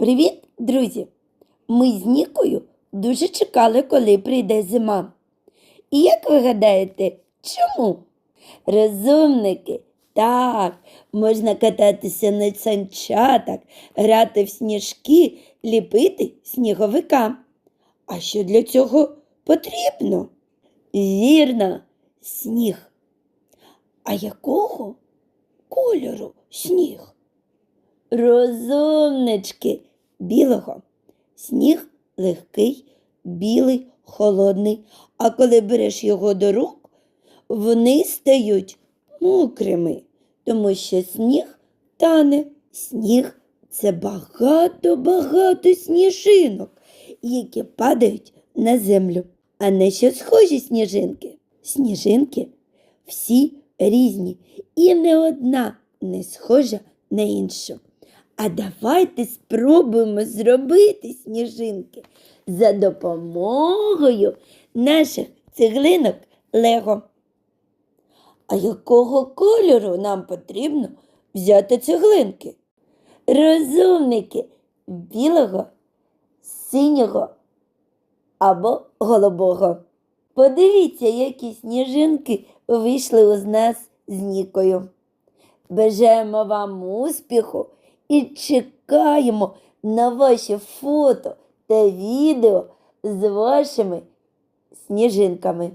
Привіт, друзі! Ми з Нікою дуже чекали, коли прийде зима. І як ви гадаєте, чому? Розумники, так, можна кататися на санчатах, грати в сніжки, ліпити сніговика. А що для цього потрібно? Вірно, сніг. А якого кольору сніг? Розумнички білого. Сніг легкий, білий, холодний, а коли береш його до рук, вони стають мокрими, тому що сніг тане. Сніг це багато-багато сніжинок, які падають на землю. А на що схожі сніжинки? Сніжинки всі різні, і не одна не схожа на іншу. А давайте спробуємо зробити сніжинки за допомогою наших цеглинок Лего. А якого кольору нам потрібно взяти цеглинки? Розумники білого, синього або голубого. Подивіться, які сніжинки вийшли з нас з Нікою. Бажаємо вам успіху і чекаємо на ваші фото та відео з вашими сніжинками.